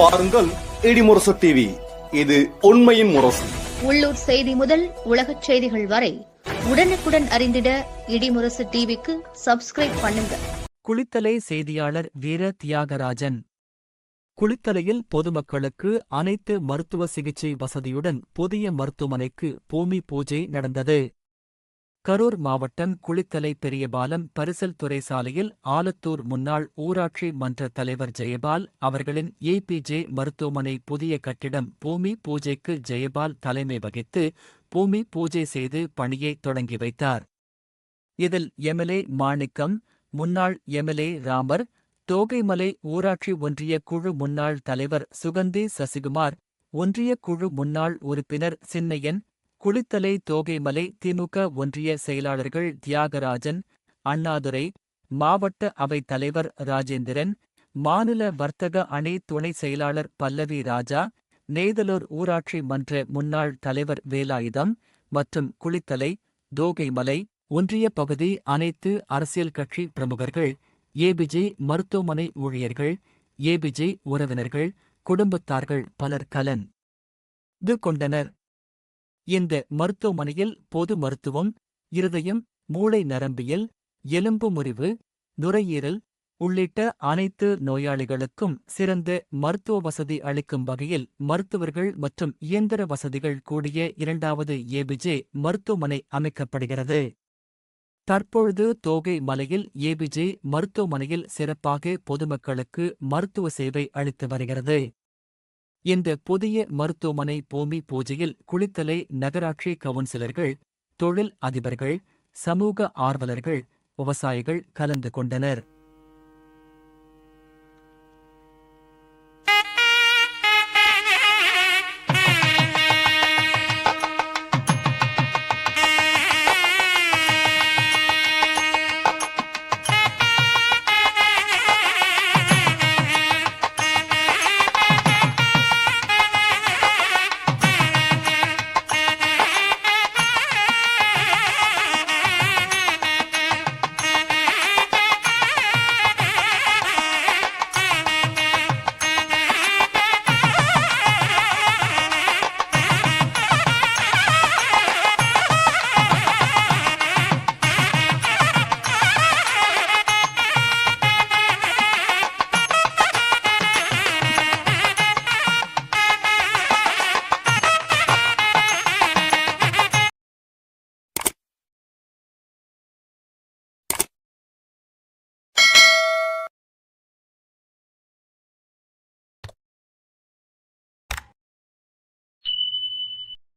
பாருங்கள் இடிமுரசு டிவி இது உண்மையின் முரசு. உள்ளூர் செய்தி முதல் உலகச் செய்திகள் வரை உடனுக்குடன் அறிந்திட இடிமுரசு டிவிக்கு சப்ஸ்கிரைப் பண்ணுங்க. குளித்தலை செய்தியாளர் வீர தியாகராஜன். குளித்தலையில் பொதுமக்களுக்கு அனைத்து மருத்துவ சிகிச்சை வசதியுடன் புதிய மருத்துவமனைக்கு பூமி பூஜை நடந்தது. கரூர் மாவட்டம் குளித்தலை பெரியபாலம் பரிசல் துறை சாலையில் ஆலத்தூர் முன்னாள் ஊராட்சி மன்ற தலைவர் ஜெயபால் அவர்களின் ஏபிஜே மருத்துவமனை புதிய கட்டிடம் பூமி பூஜைக்கு ஜெயபால் தலைமை வகித்து பூமி பூஜை செய்து பணியை தொடங்கி வைத்தார். இதில் எம்எல்ஏ மாணிக்கம் முன்னாள் எம்எல்ஏ ராமர் தோகைமலை ஊராட்சி ஒன்றிய குழு முன்னாள் தலைவர் சுகந்தி சசிகுமார் ஒன்றிய குழு முன்னாள் உறுப்பினர் சின்னையன் குளித்தலை தோகைமலை திமுக ஒன்றிய செயலாளர்கள் தியாகராஜன் அண்ணாதுரை மாவட்ட அவைத் தலைவர் ராஜேந்திரன் மாநில வர்த்தக அணி துணை செயலாளர் பல்லவி ராஜா நெய்தலூர் ஊராட்சி மன்ற முன்னாள் தலைவர் வேலாயுதம் மற்றும் குளித்தலை தோகைமலை ஒன்றிய பகுதி அனைத்து அரசியல் கட்சி பிரமுகர்கள் ஏபிஜே மருத்துவமனை ஊழியர்கள் ஏபிஜே உறவினர்கள் குடும்பத்தார்கள் பலர் கலன் கொண்டனர். இந்த மருத்துவமனையில் பொது மருத்துவம் இருதயம் மூளை நரம்பியல் எலும்பு முறிவு நுரையீரல் உள்ளிட்ட அனைத்து நோயாளிகளுக்கும் சிறந்த மருத்துவ வசதி அளிக்கும் வகையில் மருத்துவர்கள் மற்றும் இயந்திர வசதிகள் கூடிய இரண்டாவது ஏபிஜே மருத்துவமனை அமைக்கப்படுகிறது. தற்பொழுது தோகை மலையில் ஏபிஜே மருத்துவமனையில் சிறப்பாக பொதுமக்களுக்கு மருத்துவ சேவை அளித்து வருகிறது. இந்த புதிய மருத்துவமனை பூமி பூஜையில் குளித்தலை நகராட்சி கவுன்சிலர்கள் தொழில் அதிபர்கள் சமூக ஆர்வலர்கள் விவசாயிகள் கலந்து கொண்டனர்.